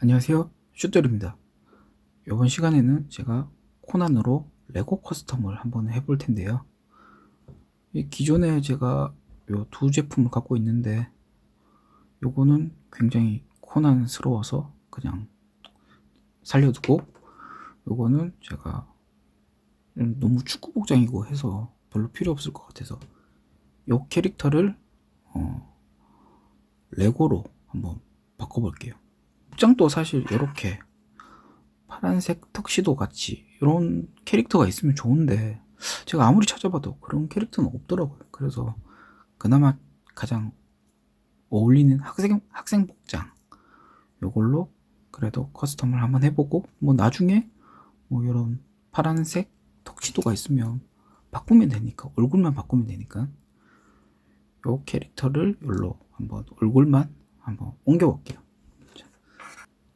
안녕하세요. 슈터입니다. 이번 시간에는 제가 코난으로 레고 커스텀을 한번 해볼 텐데요. 이 기존에 제가 요 두 제품을 갖고 있는데 요거는 굉장히 코난스러워서 그냥 살려두고 요거는 제가 너무 축구 복장이고 해서 별로 필요 없을 것 같아서 요 캐릭터를 어, 레고로 한번 바꿔볼게요 복장도 사실 이렇게 파란색 턱시도 같이 이런 캐릭터가 있으면 좋은데 제가 아무리 찾아봐도 그런 캐릭터는 없더라고요. 그래서 그나마 가장 어울리는 학생 학생 복장 요걸로 그래도 커스텀을 한번 해보고 뭐 나중에 뭐 이런 파란색 턱시도가 있으면 바꾸면 되니까 얼굴만 바꾸면 되니까 요 캐릭터를 열로 한번 얼굴만 한번 옮겨볼게요.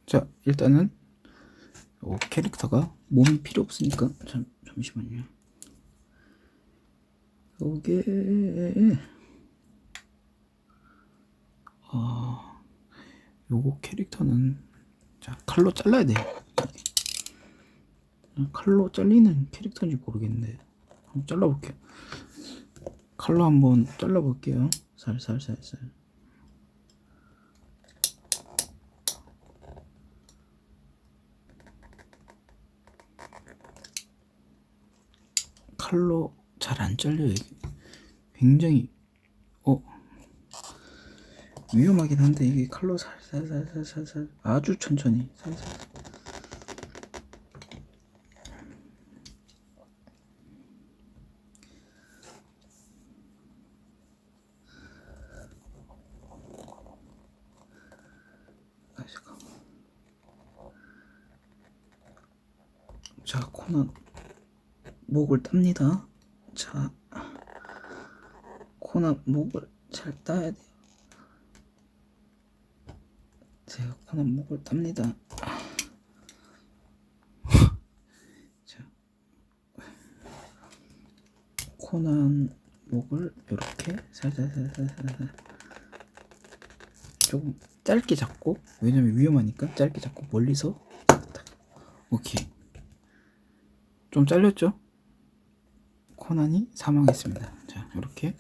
자 일단은 요 캐릭터가 몸이 필요 없으니까. 잠, 잠시만요. 요게 아 요거 캐릭터는 자 칼로 잘라야 돼요. 칼로 잘리는 캐릭터인지 모르겠는데 한번 잘라볼게요. 칼로 한번 잘라볼게요. 살살살살 칼로 잘 안 잘려요. 굉장히 어 위험하긴 한데 이게 칼로 살살살살살 아주 천천히 살살. 아 잠깐만. 자 코난 목을 땁니다. 자, 코나 목을 잘 따야 돼요. 제가 코나 목을 땁니다. 자, 코난 목을 이렇게 살살살살살 조금 짧게 잡고 왜냐면 위험하니까 짧게 잡고 멀리서 딱. 오케이 좀 잘렸죠? 코난이 사망했습니다. 자, 이렇게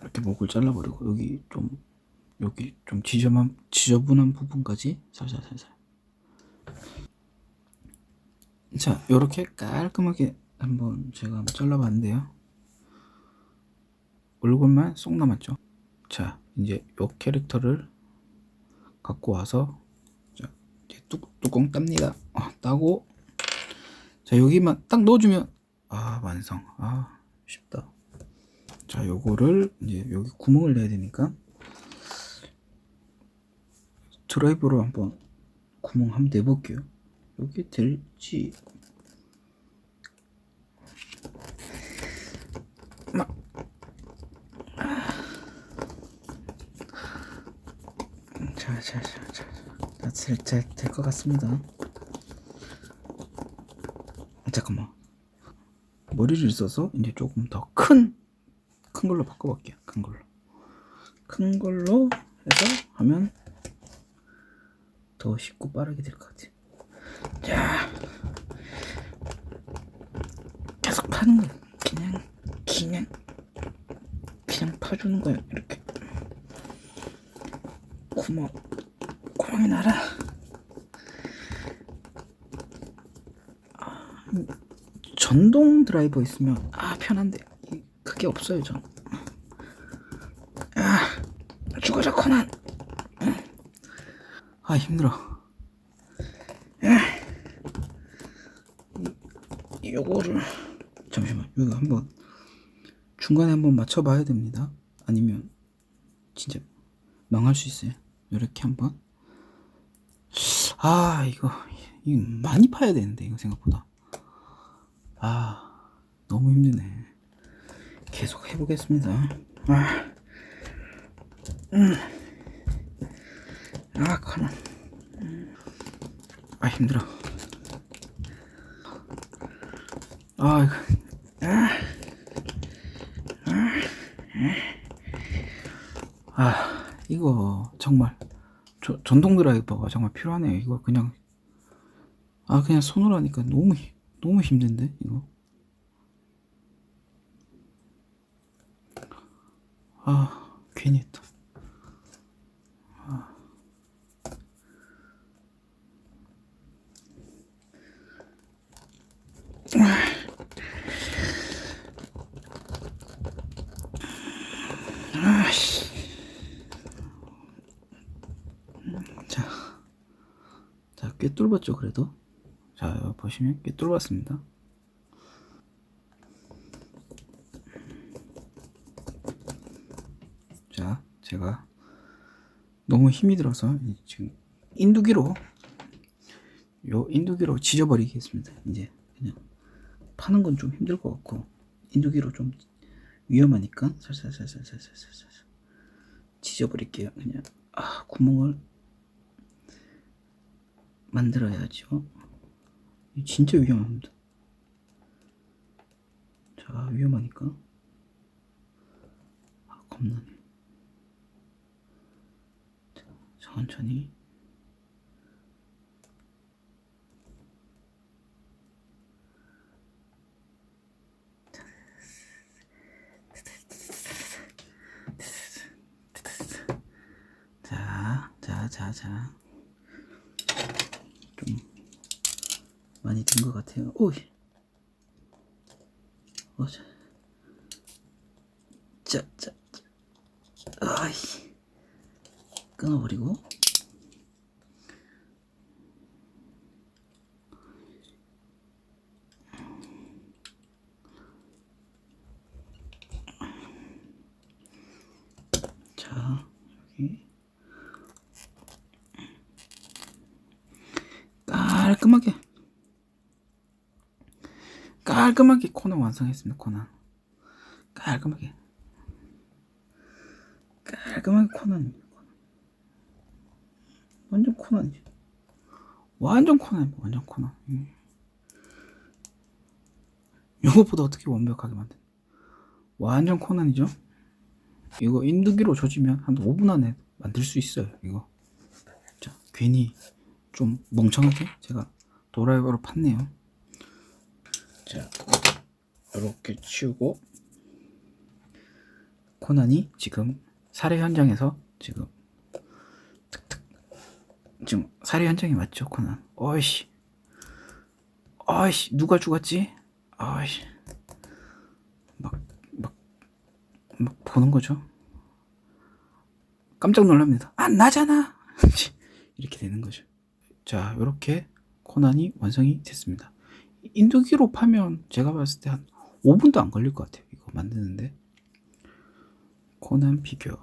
이렇게 목을 잘라버리고 여기 좀 여기 좀 지저만 지저분한 부분까지 살살 살살. 자, 이렇게 깔끔하게 한번 제가 한번 잘라봤는데요. 얼굴만 쏙 남았죠. 자, 이제 요 캐릭터를 갖고 와서 자, 뚜, 뚜껑 땁니다. 어, 따고 자 여기만 딱 넣어주면 아 완성. 아 쉽다. 자 요거를 이제 여기 구멍을 내야 되니까 드라이버로 한번 구멍 한번 내볼게요. 여기 될지. 막 자자자자 될것 같습니다 아, 잠깐만. 머리를 써서 이제 조금 더 큰 큰 걸로 바꿔볼게요. 큰 걸로. 큰 걸로 해서 하면 더 쉽고 빠르게 될 것 같아요 자. 계속 파는 거 그냥 그냥 그냥 파주는 거예요 이렇게. 구멍 구멍이 나라 전동 드라이버 있으면 아 편한데 그게 없어요 전. 아 죽어라 코난. 아 힘들어. 요거를 잠시만 이거 한번 중간에 한번 맞춰봐야 됩니다. 아니면 진짜 망할 수 있어요. 이렇게 한번. 아 이거 이거 많이 파야 되는데 이거 생각보다. 아, 너무 힘드네. 계속 해보겠습니다. 아, 음, 아, 커나. 아, 힘들어. 아, 이거, 아, 아, 아, 이거 정말 저, 전동 드라이버가 정말 필요하네요. 이거 그냥 아 그냥 손으로 하니까 너무 힘- 너무 힘든데 이거. 아 괜히 했다. 아씨. 자, 자, 꽤 뚫었죠, 그래도. 보시면 이렇게 뚫어봤습니다. 자, 제가 너무 힘이 들어서 지금 인두기로 요 인두기로 지져버리겠습니다. 이제 그냥 파는 건 좀 힘들 것 같고 인두기로 좀 위험하니까 살살살살살살살 지져버릴게요. 그냥 아 구멍을 만들어야죠. 진짜 위험합니다. 자 위험하니까 아 겁나네. 자, 천천히. 자, 자, 자, 자. 좀 많이 된것 같아요. 오이. 어, 자. 자, 자, 자. 아이. 끊어버리고. 자, 여기. 깔끔하게 깔끔하게 코너 완성했습니다 코너. 깔끔하게. 깔끔하게 코너입니다 완전 코너지 완전 코너입니다 완전 코너. 음. 이것보다 어떻게 완벽하게 만든? 완전 코너이죠? 이거 인두기로 조지면 한 5분 안에 만들 수 있어요 이거. 자 괜히 좀 멍청하게 제가 드라이버로 팠네요. 자, 이렇게 치우고 코난이 지금 살해 현장에서 지금 득득 지금 살해 현장이 맞죠, 코난? 어이씨, 어이씨, 누가 죽었지? 어이씨, 막 막 막 보는 거죠. 깜짝 놀랍니다. 안 나잖아. 이렇게 되는 거죠. 자, 이렇게 코난이 완성이 됐습니다. 인두기로 파면 제가 봤을 때 한 5분도 안 걸릴 것 같아요. 이거 만드는데. 코난 피규어.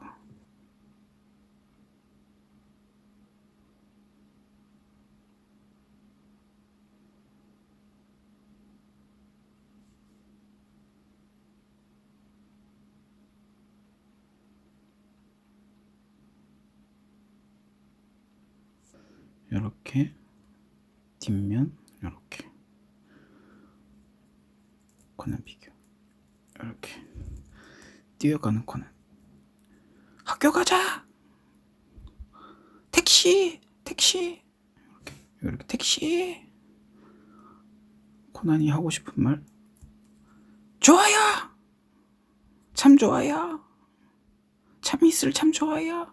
이렇게 뒷면 이렇게 코난 비교. 이렇게 뛰어가는 코난 학교 가자! 택시! 택시! 이렇게 이렇게 택시! 코난이 하고 싶은 말. 좋아요! 참 좋아요! 참 있을 참 좋아요